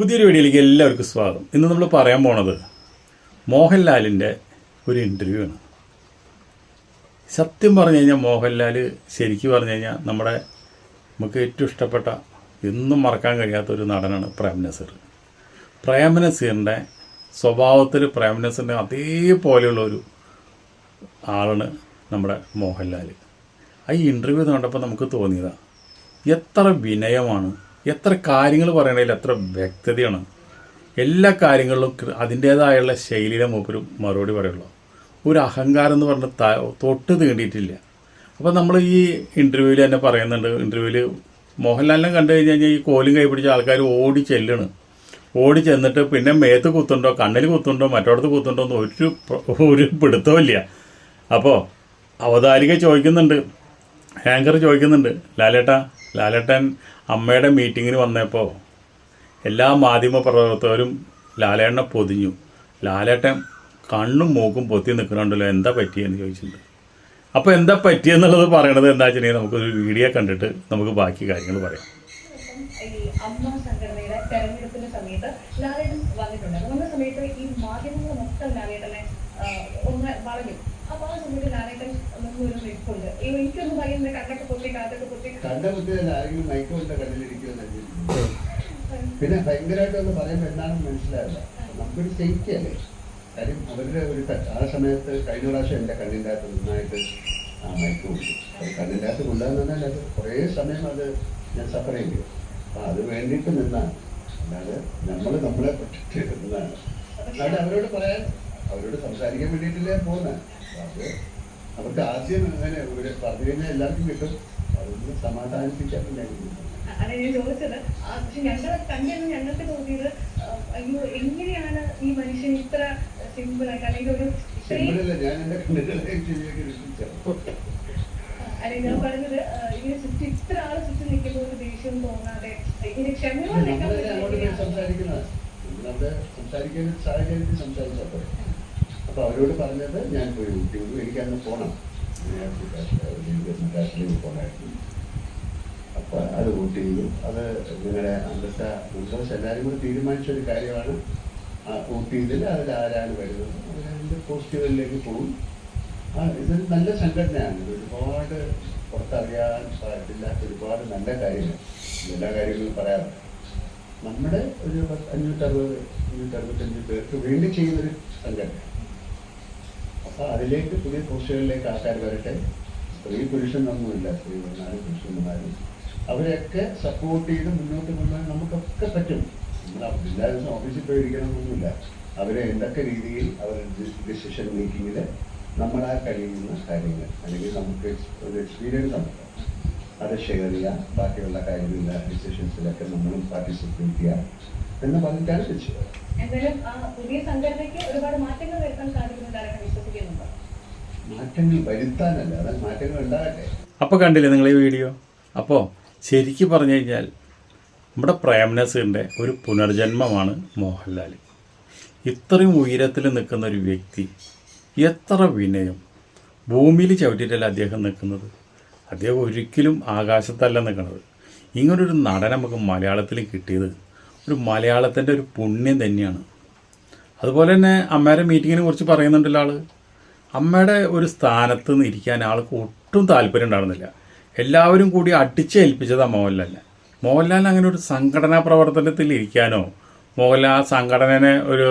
പുതിയൊരു വീഡിയോയിലേക്ക് എല്ലാവർക്കും സ്വാഗതം. ഇന്ന് നമ്മൾ പറയാൻ പോണത് മോഹൻലാലിന്റെ ഒരു ഇന്റർവ്യൂ ആണ്. സത്യം പറഞ്ഞു കഴിഞ്ഞാൽ മോഹൻലാൽ ശരിക്കും പറഞ്ഞു കഴിഞ്ഞാൽ നമ്മുടെ നമുക്ക് ഏറ്റവും ഇഷ്ടപ്പെട്ട എന്നും മറക്കാൻ കഴിയാത്ത ഒരു നടനാണ് പ്രേം നസീർ. പ്രേം നസീറിന്റെ സ്വഭാവത്തിൽ പ്രേം നസീറിന്റെ അതേപോലെയുള്ള ഒരു ആളാണ് നമ്മുടെ മോഹൻലാൽ. ആ ഇന്റർവ്യൂ കണ്ടപ്പോൾ നമുക്ക് തോന്നിയതാണ് എത്ര വിനയമാണ് എത്ര കാര്യങ്ങൾ പറയണതിൽ എത്ര വ്യക്തതയാണ്. എല്ലാ കാര്യങ്ങളിലും അതിന്റേതായുള്ള ശൈലിയിലെ മൂപ്പരും മറുപടി പറയുള്ളൂ. ഒരു അഹങ്കാരം എന്ന് പറഞ്ഞ് തൊട്ട് തീണ്ടിയിട്ടില്ല. അപ്പോൾ നമ്മൾ ഈ ഇന്റർവ്യൂവിൽ തന്നെ പറയുന്നുണ്ട്. ഇന്റർവ്യൂവിൽ മോഹൻലാലിനെ കണ്ടു കഴിഞ്ഞ് കഴിഞ്ഞാൽ ഈ കോലും കൈ ആൾക്കാർ ഓടി ചെല്ലണ്. ഓടി ചെന്നിട്ട് പിന്നെ മേത്ത് കുത്തുണ്ടോ കണ്ണിൽ കുത്തുണ്ടോ മറ്റോടത്ത് കുത്തുണ്ടോ എന്ന് ഒരു ഒരു പിടുത്തമില്ല അപ്പോൾ അവതാരിക ചോദിക്കുന്നുണ്ട്. ഹാങ്കർ ചോദിക്കുന്നുണ്ട് ലാലേട്ട ലാലേട്ടൻ അമ്മയുടെ മീറ്റിങ്ങിന് വന്നപ്പോൾ എല്ലാ മാധ്യമ പ്രവർത്തകരും ലാലേട്ടനെ പൊതിഞ്ഞു. ലാലേട്ടൻ കണ്ണും മൂക്കും പൊത്തി നിൽക്കുന്നുണ്ടല്ലോ എന്താ പറ്റിയെന്ന് ചോദിച്ചിട്ടുണ്ട്. അപ്പോൾ എന്താ പറ്റിയെന്നുള്ളത് പറയണത് എന്താ വെച്ചിട്ടുണ്ടെങ്കിൽ നമുക്കൊരു വീഡിയോ കണ്ടിട്ട് നമുക്ക് ബാക്കി കാര്യങ്ങൾ പറയാം. അമ്മ സമയത്ത് ലാലേട്ടൻ വന്നിട്ടുണ്ട്. വന്ന സമയത്ത് ഈ മാധ്യമങ്ങൾ മൊത്തം ലാലേട്ടനെ ഒന്ന് വളഞ്ഞു. പിന്നെ ഭയങ്കരമായിട്ട് ഒന്ന് പറയുമ്പോൾ എന്താണെന്ന് മനസ്സിലാവില്ല. നമുക്കൊരു സേഫ്റ്റി അല്ലേ? കാര്യം അവരുടെ ഒരു ആ സമയത്ത് കഴിഞ്ഞ പ്രാവശ്യം എന്റെ കണ്ണിന്റെ അകത്ത് നന്നായിട്ട് ആ മയക്കം അത് കണ്ണിന്റെ അകത്ത് കൊണ്ടുവന്ന് പറഞ്ഞാൽ അത് കുറേ സമയം അത് ഞാൻ സഫർ ചെയ്തു അപ്പം അത് വേണ്ടിയിട്ട് നിന്നാണ്. അല്ലാതെ നമ്മൾ നമ്മളെ പ്രൊട്ടക്ട് നിന്നാണ്. അതുകൊണ്ട് അവരോട് പറയാൻ അവരോട് സംസാരിക്കാൻ വേണ്ടിയിട്ടില്ലേ പോകുന്നത് അത് അവർക്ക് ആശയം അങ്ങനെ ഇവിടെ പറഞ്ഞു കഴിഞ്ഞാൽ എല്ലാവർക്കും കിട്ടും. അതൊന്ന് സമാധാനിപ്പിക്കാൻ ഞാൻ ചോദിച്ചത് ഞങ്ങളെ ഞങ്ങൾക്ക് തോന്നിയത് അയ്യോ എങ്ങനെയാണ് ഈ മനുഷ്യൻ ഇത്ര സിമ്പിൾ ആയിട്ട് അല്ലെങ്കിൽ ഒരു ഇത്രയും സിമ്പിളല്ല ഞാൻ എന്റെ കണ്ണുകളെ ശരിയാക്കി രക്ഷിച്ചു അല്ലെങ്കിൽ ഞാൻ പറഞ്ഞത് ആ, ഇങ്ങനെ ചുറ്റി ഇത്ര ആൾ ചുറ്റി നിൽക്കുമ്പോൾ ഒരു ദേഷ്യം തോന്നാതെ ഇങ്ങനെ ക്ഷമയോടെ സംസാരിക്കുന്നത്. സംസാരിക്കാൻ സാഹചര്യത്തിൽ സംസാരിച്ചപ്പോൾ അപ്പൊ അവരോട് പറഞ്ഞത് ഞാൻ പോയി ഊട്ടി വന്നു എനിക്ക് അന്ന് പോണം. കാശ്മീരിൽ പോകണമായിരുന്നു അപ്പൊ അത് ഊട്ടിയിലും അത് നിങ്ങളുടെ അന്തസ മുൻപസ് എല്ലാവരും കൂടി തീരുമാനിച്ച ഒരു കാര്യമാണ്. ആ ഊട്ടിയിൽ അതിൽ ആരാണ് വരുന്നത്? പോസ്റ്റുകളിലേക്ക് പോകും. ആ ഇത് നല്ല സംഘടനയാണ്. ഒരുപാട് പുറത്തറിയാൻ പാടില്ലാത്ത ഒരുപാട് നല്ല കാര്യങ്ങൾ. എല്ലാ കാര്യങ്ങളും പറയാറുണ്ട്. നമ്മുടെ ഒരു അഞ്ഞൂറ്ററുപത് അഞ്ഞൂറ്ററുപത്തഞ്ച് പേർക്ക് വേണ്ടി ചെയ്യുന്നൊരു സംഘടന. അതിലേക്ക് പുതിയ പോസ്റ്റുകളിലേക്ക് ആൾക്കാർ വരട്ടെ. സ്ത്രീ പുരുഷനൊന്നുമില്ല സ്ത്രീ വന്നാലും പുരുഷന്മാരും. അവരെയൊക്കെ സപ്പോർട്ട് ചെയ്ത് മുന്നോട്ട് കൊണ്ടുപോകാൻ നമുക്കൊക്കെ പറ്റും. നമ്മൾ എല്ലാ ദിവസവും ഓഫീസിൽ പോയിരിക്കണമെന്നൊന്നുമില്ല. അവരെ എന്തൊക്കെ രീതിയിൽ അവർ ഡിസിഷൻ മേക്കിങ്ങിൽ നമ്മളാ കഴിയുന്ന കാര്യങ്ങൾ. അല്ലെങ്കിൽ നമുക്ക് ഒരു എക്സ്പീരിയൻസ് ഉണ്ട് അത് ഷെയർ ചെയ്യുക ബാക്കിയുള്ള കാര്യങ്ങളിലെ ഡിസിഷൻസിലൊക്കെ നമ്മളും പാർട്ടിസിപ്പേറ്റ് ചെയ്യുക എന്ന് പറഞ്ഞിട്ടാണ് വെച്ചത്. എന്തായാലും പുതിയ സംഘടനയ്ക്ക് ഒരുപാട് മാറ്റങ്ങൾ വരുത്താൻ മാറ്റങ്ങൾ വരുത്താനല്ല അതായത് മാറ്റങ്ങൾ ഉണ്ടാകട്ടെ. അപ്പോൾ കണ്ടില്ലേ നിങ്ങൾ ഈ വീഡിയോ? അപ്പോൾ ശരിക്കും പറഞ്ഞു കഴിഞ്ഞാൽ നമ്മുടെ പ്രേംനസിന്റെ ഒരു പുനർജന്മമാണ് മോഹൻലാൽ ഇത്രയും ഉയരത്തിൽ നിൽക്കുന്ന ഒരു വ്യക്തി എത്ര വിനയം. ഭൂമിയിൽ ചവിട്ടിയിട്ടല്ല അദ്ദേഹം നിൽക്കുന്നത്? അദ്ദേഹം ഒരിക്കലും ആകാശത്തല്ല നിൽക്കുന്നത്. ഇങ്ങനൊരു നടൻ നമുക്ക് മലയാളത്തിൽ കിട്ടിയത് ഒരു മലയാളത്തിന്റെ ഒരു പുണ്യം തന്നെയാണ്. അതുപോലെ തന്നെ അമ്മേരെ മീറ്റിങ്ങിനെ കുറിച്ച് പറയുന്നുണ്ടല്ലോ ആൾ. അമ്മയുടെ ഒരു സ്ഥാനത്ത് നിന്ന് ഇരിക്കാൻ ആൾക്ക് ഒട്ടും താല്പര്യം ഉണ്ടായിരുന്നില്ല. എല്ലാവരും കൂടി അടിച്ചേൽപ്പിച്ചതാണ് മോഹൻലാലിനെ. മോഹൻലാലിന് അങ്ങനെ ഒരു സംഘടനാ പ്രവർത്തനത്തിൽ ഇരിക്കാനോ മോഹൻലാൽ ആ സംഘടനനെ ഒരു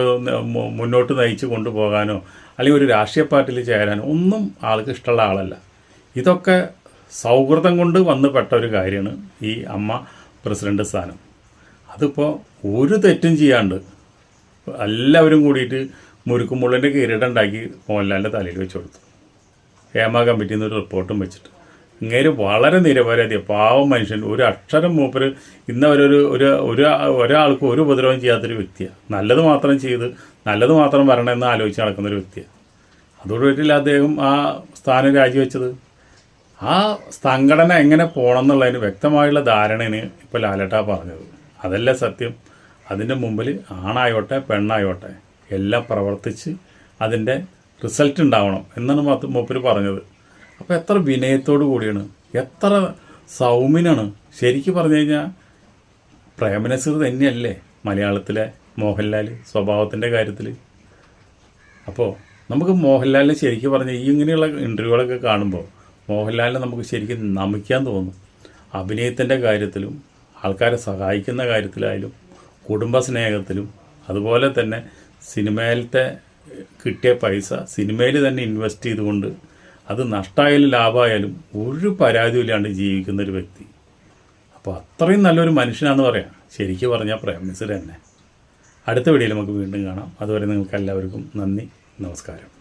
മുന്നോട്ട് നയിച്ച് കൊണ്ടുപോകാനോ അല്ലെങ്കിൽ ഒരു രാഷ്ട്രീയ പാർട്ടിയിൽ ചേരാനോ ഒന്നും ആൾക്ക് ഇഷ്ടമുള്ള ആളല്ല. ഇതൊക്കെ സൗഹൃദം കൊണ്ട് വന്ന് പെട്ട ഒരു കാര്യമാണ് ഈ അമ്മ പ്രസിഡന്റ് സ്ഥാനം. അതിപ്പോൾ ഒരു തെറ്റും ചെയ്യാണ്ട് എല്ലാവരും കൂടിയിട്ട് മുരുക്കുമുള്ളിന്റെ കിരീടം ഉണ്ടാക്കി മോഹൻലാലിന്റെ തലയിൽ വെച്ച് കൊടുത്തു. ഹേമ കമ്മിറ്റിയിൽ നിന്ന് ഒരു റിപ്പോർട്ടും വെച്ചിട്ട്. ഇങ്ങനെ വളരെ നിരപരാധി പാവം മനുഷ്യൻ ഒരു അക്ഷരം മൂപ്പര് ഇന്നവരൊരു ഒരു ഒരു ഒരാൾക്ക് ഒരു ഉപദ്രവം ചെയ്യാത്തൊരു വ്യക്തിയാണ് നല്ലത് മാത്രം ചെയ്ത് നല്ലത് മാത്രം വരണമെന്ന് ആലോചിച്ച് നടക്കുന്നൊരു വ്യക്തിയാണ് വീട്ടില്ല അദ്ദേഹം ആ സ്ഥാനം രാജിവെച്ചത്. ആ സംഘടന എങ്ങനെ പോകണം എന്നുള്ളതിന് വ്യക്തമായുള്ള ധാരണയാണ് ഇപ്പോൾ ലാലേട്ട പറഞ്ഞത്. അതല്ല സത്യം. അതിന്റെ മുമ്പിൽ ആണായോട്ടെ പെണ്ണായോട്ടെ എല്ലാം പ്രവർത്തിച്ച് അതിന്റെ റിസൾട്ട് ഉണ്ടാവണം എന്നാണ് മൂപ്പര് പറഞ്ഞത്. അപ്പോൾ എത്ര വിനയത്തോടു കൂടിയാണ് എത്ര സൗമ്യനാണ്. ശരിക്കും പറഞ്ഞു കഴിഞ്ഞാൽ പ്രേമനസീർ തന്നെയല്ലേ മലയാളത്തിലെ മോഹൻലാൽ സ്വഭാവത്തിന്റെ കാര്യത്തിൽ അപ്പോൾ നമുക്ക് മോഹൻലാലിനെ ശരിക്കും പറഞ്ഞാൽ ഈ ഇങ്ങനെയുള്ള ഇന്റർവ്യൂകളൊക്കെ കാണുമ്പോൾ മോഹൻലാലിനെ നമുക്ക് ശരിക്കും നമിക്കാൻ തോന്നും. അഭിനയത്തിന്റെ കാര്യത്തിലും ആൾക്കാരെ സഹായിക്കുന്ന കാര്യത്തിലായാലും കുടുംബ സ്നേഹത്തിലും അതുപോലെ തന്നെ സിനിമയിലത്തെ കിട്ടിയ പൈസ സിനിമയിൽ തന്നെ ഇൻവെസ്റ്റ് ചെയ്തുകൊണ്ട് അത് നഷ്ടമായാലും ലാഭമായാലും ഒരു പരാതിയില്ലാണ്ട് ജീവിക്കുന്ന ഒരു വ്യക്തി. അപ്പോൾ അത്രയും നല്ലൊരു മനുഷ്യനാണെന്ന് പറയാം. ശരിക്കും പറഞ്ഞാൽ പ്രേംനസീർ തന്നെ. അടുത്ത വീഡിയോയിൽ നമുക്ക് വീണ്ടും കാണാം. അതുവരെ നിങ്ങൾക്ക് എല്ലാവർക്കും നന്ദി നമസ്കാരം.